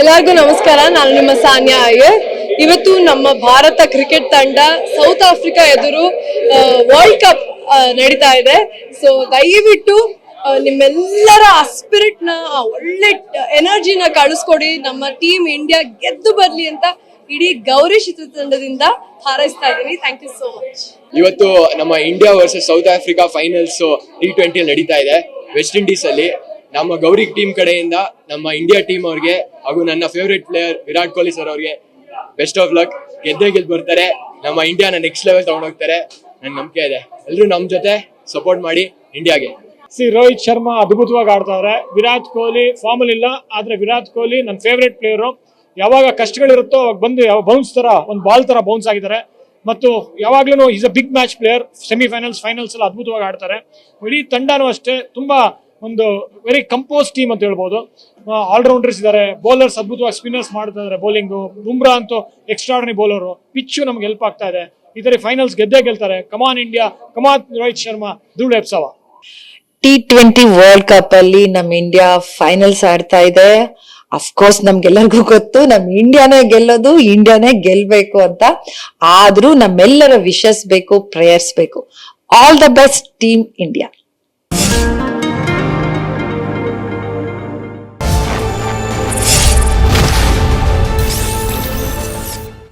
ಎಲ್ಲರಿಗೂ ನಮಸ್ಕಾರ. ನಾನು ನಿಮ್ಮ ಸಾನ್ಯಾ ಅಯ್ಯರ್. ಇವತ್ತು ನಮ್ಮ ಭಾರತ ಕ್ರಿಕೆಟ್ ತಂಡ ಸೌತ್ ಆಫ್ರಿಕಾ ಎದುರು ವರ್ಲ್ಡ್ ಕಪ್ ನಡೀತಾ ಇದೆ. ಸೊ ದಯವಿಟ್ಟು ನಿಮ್ಮೆಲ್ಲರ ಸ್ಪಿರಿಟ್ನ ಒಳ್ಳೆ ಎನರ್ಜಿನ ಕಳಿಸ್ಕೊಡಿ ನಮ್ಮ ಟೀಮ್ ಇಂಡಿಯಾ ಗೆದ್ದು ಬರ್ಲಿ ಅಂತ ಇಡೀ ಗೌರಿ ಚಿತ್ರತಂಡದಿಂದ ಹಾರೈಸ್ತಾ ಇದ್ದೀನಿ. ಥ್ಯಾಂಕ್ ಯು ಸೋ ಮಚ್ ಇವತ್ತು ನಮ್ಮ India versus South Africa finals T twenty ನಡೀತಾ ಇದೆ. ವೆಸ್ಟ್ ಇಂಡೀಸ್ ಅಲ್ಲಿ. ನಮ್ಮ ಗೌರಿ ಟೀಮ್ ಕಡೆಯಿಂದ ನಮ್ಮ ಇಂಡಿಯಾ ಟೀಮ್ ಅವ್ರಿಗೆ ಹಾಗೂ ನನ್ನ favourite player Virat Kohli sir ಅವ್ರಿಗೆ ಬೆಸ್ಟ್ ಆಫ್ ಲಕ್ ಗೆದ್ದೇ ಗೆದ್ದು ಬರ್ತಾರೆ. ನಮ್ಮ ಇಂಡಿಯಾನ ನೆಕ್ಸ್ಟ್ ಲೆವೆಲ್ ತಗೊಂಡೋಗ್ತಾರೆ. ನನ್ನ ನಂಬಿಕೆ ಇದೆ. ಎಲ್ಲರೂ ನಮ್ಮ ಜೊತೆ ಸಪೋರ್ಟ್ ಮಾಡಿ ಇಂಡಿಯಾಗೆ. ಸಿ ರೋಹಿತ್ ಶರ್ಮಾ ಅದ್ಭುತವಾಗಿ ಆಡ್ತಾವ್ರೆ. ವಿರಾಟ್ ಕೊಹ್ಲಿ ಫಾರ್ಮಲ್ ಇಲ್ಲ, ಆದ್ರೆ ವಿರಾಟ್ ಕೊಹ್ಲಿ ನನ್ನ ಫೇವ್ರೆಟ್ ಪ್ಲೇಯರು ಯಾವಾಗ ಕಷ್ಟಗಳಿರುತ್ತೋ ಅವಾಗ ಬಂದು ಯಾವ ಬೌನ್ಸ್ ತರ, ಒಂದು ಬಾಲ್ ತರ ಬೌನ್ಸ್ ಆಗಿದ್ದಾರೆ. ಮತ್ತು ಯಾವಾಗ್ಲೂ is a big match player semifinals finals ಎಲ್ಲ ಅದ್ಭುತವಾಗಿ ಆಡ್ತಾರೆ. ಇಡೀ ತಂಡನೂ ಅಷ್ಟೇ, ತುಂಬಾ ಒಂದು ವೆರಿ ಕಂಪೋಸ್ ಟೀಮ್ ಅಂತ ಹೇಳ್ಬೋದು. ಆಲ್ರೌಂಡರ್ಸ್ ಇದ್ದಾರೆ. ಬೌಲರ್ಸ್ ಅದ್ಭುತವಾಗಿ ಸ್ಪಿನ್ನರ್ಸ್ ಮಾಡ್ತಾ ಇದ್ದಾರೆ ಬೌಲಿಂಗು ಬುಮ್ರಾ ಅಂತೂ ಎಕ್ಸ್ಟ್ರಾಡನಿ ಬೌಲರು ಪಿಚ್ಚು ನಮ್ಗೆ ಹೆಲ್ಪ್ ಆಗ್ತಾ ಇದೆ. ಇದರ ಫೈನಲ್ಸ್ ಗೆದ್ದೇ ಗೆಲ್ತಾರೆ. Come on India come on Rohit Sharma ಧೂಳು ಎಪ್ಸವ ಟಿ ಟ್ವೆಂಟಿ ವರ್ಲ್ಡ್ ಕಪ್ ಅಲ್ಲಿ ನಮ್ ಇಂಡಿಯಾ ಫೈನಲ್ಸ್ ಆಡ್ತಾ ಇದೆ. ಅಫ್ಕೋರ್ಸ್ ನಮ್ಗೆಲ್ಲರಿಗೂ ಗೊತ್ತು. ನಮ್ ಇಂಡಿಯಾನೇ ಗೆಲ್ಲೋದು ಇಂಡಿಯಾನೇ ಗೆಲ್ಬೇಕು ಅಂತ. ಆದ್ರೂ ನಮ್ಮೆಲ್ಲರ ವಿಶಸ್ ಬೇಕು ಪ್ರೇಯರ್ಸ್ ಬೇಕು. All the best team India